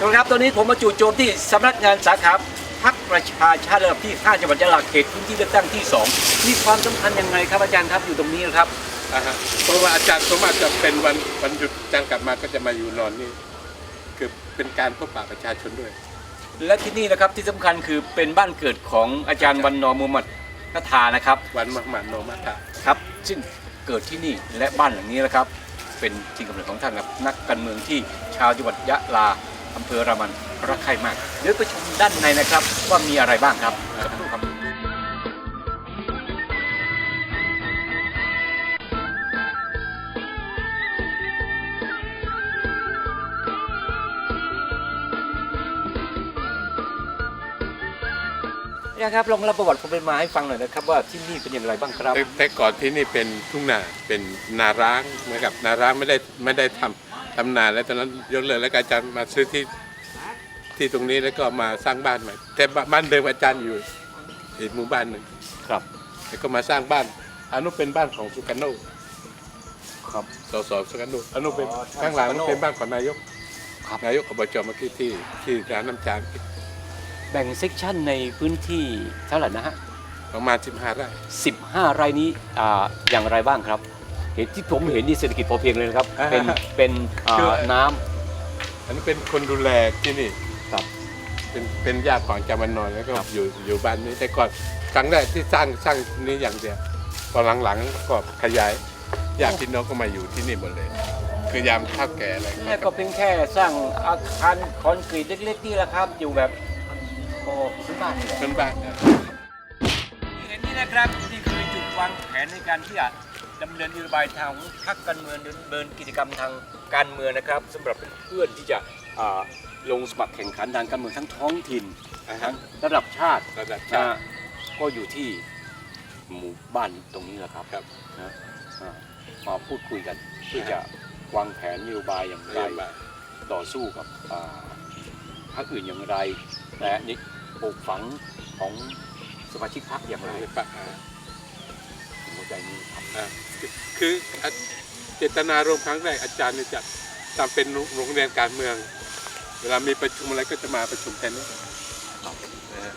ครับตอนนี้ผมมาจู่โจมที่สำนักงานสาขาพักประชาชาติระดับที่ 5 จังหวัดยะลาเขตพื้นที่เลือกตั้งที่ 2 มีความสำคัญยังไงครับอาจารย์ครับอยู่ตรงนี้นะครับ อ่าฮะเพราะว่าอาจารย์สมมติจะเป็นวันวันหยุดอาจารย์กลับมาก็จะมาอยู่นอนนี่คือเป็นการพบปะประชาชนด้วย และที่นี่นะครับที่สำคัญคือเป็นบ้านเกิดของอาจารย์วันนอร์มูฮัมหมัดนัทานะครับวันมหมาโนมาตะครับ ซึ่งเกิดที่นี่และบ้านหลังนี้นะครับ เป็นที่กำเนิดของท่านครับนักการเมืองที่ชาวจังหวัดยะลา อำเภอรามันรักใคร่มาก เดี๋ยวไปชมด้านในนะครับ ว่ามีอะไรบ้างครับสักครู่ครับอาจารย์ครับลองเล่าประวัติความเป็นมาให้ฟังหน่อยนะครับ ว่าที่นี่เป็นอย่างไรบ้างครับแต่แต่ก่อนที่นี่เป็นทุ่งนาเป็นนาร้างเหมือนกับนาร้างไม่ได้ไม่ได้ทำ ทำนาแล้วตอนนั้นยกเลิกแล้วก็อาจารย์มาซื้อที่ที่ตรงนี้แล้วก็มาสร้างบ้านใหม่แต่บ้านเดิมอาจารย์อยู่อีกหมู่บ้านหนึ่งครับ แล้วก็มาสร้างบ้านอันนู้นเป็นบ้านของสุการโนครับสสสุการโนอันนู้นเป็นอ๋อข้างหลังสุนู้การโน่นเป็นบ้านของนายกครับนายกอบจเมื่อกี้ที่ที่ร้านน้ำจางแบ่งเซกชันในพื้นที่เท่าไหร่นะฮะประมาณ 15 ไร่ 15 ไร่นี้อ่าอย่างไรบ้างครับ เห็นที่ผมเห็นนี่เศรษฐกิจพอเพียงเลยนะครับอ่าเป็นเป็นอ่าคือ น้ำ อันนี้เป็นคนดูแลที่นี่ครับเป็นเป็นญาติของจามันนอนแล้วก็ครับอยู่อยู่บ้านนี้แต่ก่อนครั้งแรกที่สร้างสร้างนี้อย่างเดียวตอนหลังๆก็ขยายญาติพี่น้องก็มาอยู่ที่นี่หมดเลย คือยามข้าวแก่อะไรแรกก็เพียงแค่สร้างอาคารคอนกรีตเล็กๆนี่แหละครับ อยู่แบบโอ้พื้นบ้านนี่แหละเป็นบ้านนะ ที่เห็นนี่นะครับนี่คือจุดวางแผนในการที่จะ ดำเนินนโยบายทางพรรคการเมืองดำเนินกิจกรรมทางการเมืองนะครับสำหรับเพื่อนที่จะอ่าลงสมัครแข่งขันทางการเมืองทั้งท้องถิ่นอ่าทั้ฮะงระดับชาติระดับนะชาติ ก็อยู่ที่หมู่บ้านตรงนี้แหละครับครับ นะอ่ามาพูดคุยกันเพื่อจะวางแผนนโยบายอย่างไรเรียนมาต่อสู้กับอ่าพรรคอื่นอย่างไรและนี่ปลูกฝังของสมาชิกพรรคอย่างไร ปะอ่า หัวใจนี้ครับอ่าคือคืออะเจตนารมณ์ครั้งแรกอาจารย์เนี่ยจะทำเป็นโรงเรียนการเมือง เวลามีประชุมอะไรก็จะมาประชุมแทนนี้นะฮะ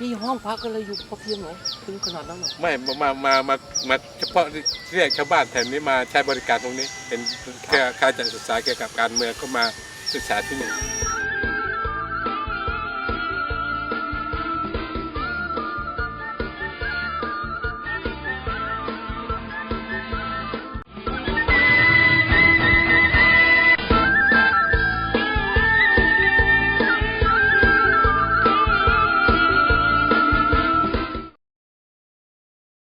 นี่ห้องพักก็เลยอยู่พอเพียงเหรอถึงขนาดนั้นเหรอไม่มามามามามาเฉพาะเรียกชาวบ้านแถวนี้มาใช้บริการตรงนี้ เป็นแค่ค่าจัดศึกษาเกี่ยวกับการเมืองก็มาศึกษาที่นี่